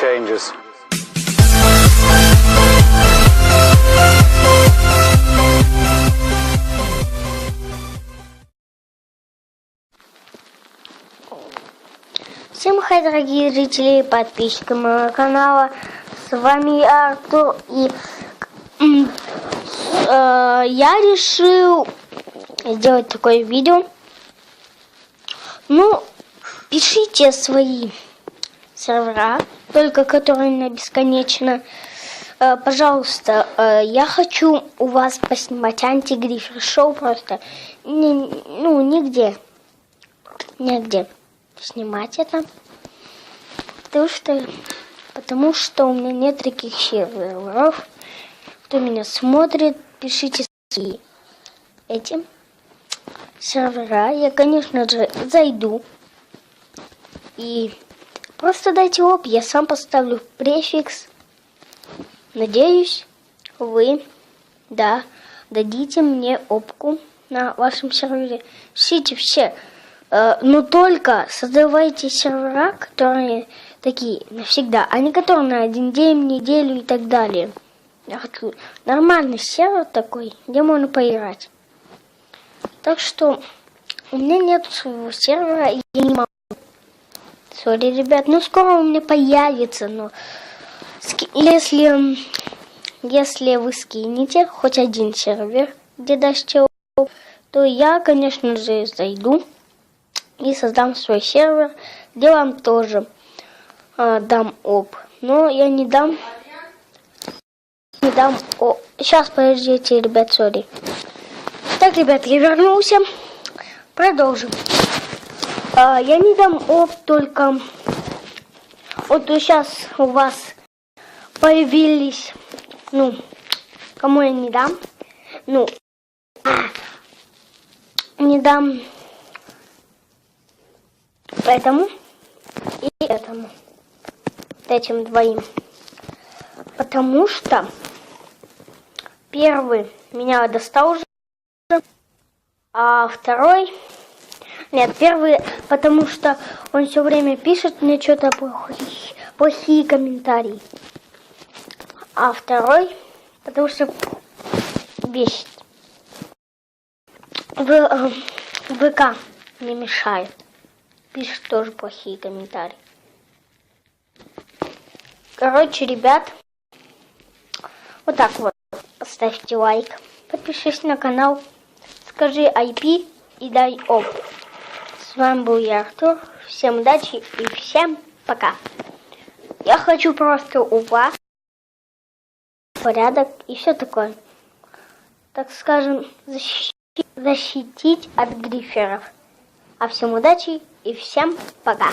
changes. Всем хай, дорогие зрители и подписчики моего канала. С вами Артур. И э, я решил сделать такое видео. Ну, пишите свои сервера, только которые на бесконечно. Э, пожалуйста, э, я хочу у вас поснимать антигрифер шоу просто. Ни- ну, нигде. Нигде снимать это. Потому что, потому что у меня нет таких серверов. Кто меня смотрит, пишите свои эти сервера. Я, конечно же, зайду. И просто дайте оп, я сам поставлю префикс. Надеюсь, вы, да, дадите мне опку на вашем сервере. Пишите все. Э, Но только создавайте сервера, которые такие навсегда, а не которые на один день, неделю и так далее. Я хочу нормальный сервер такой, где можно поиграть. Так что у меня нет своего сервера, я не могу. Сори, ребят, ну скоро у меня появится, но если, если вы скинете хоть один сервер, где дашьте то я, конечно же, зайду и создам свой сервер, где вам тоже э, дам оп. Но я не дам, не дам о. Сейчас, подождите, ребят, сори. Так, ребят, я вернулся. Продолжим. А, я не дам оп только... Вот сейчас у вас появились... Ну, кому я не дам? Ну, не дам этому и этому. Этим двоим. Потому что первый меня достал уже, а второй... Нет, первый, потому что он все время пишет мне что-то плохие, плохие комментарии. А второй, потому что бесит. В, э, ВК не мешает. Пишет тоже плохие комментарии. Короче, ребят, вот так вот. Ставьте лайк, подпишись на канал, скажи IP и дай оп. С вами был я, Артур. Всем удачи и всем пока. Я хочу просто у вас порядок и все такое. Так скажем, защитить, защитить от гриферов. А всем удачи и всем пока.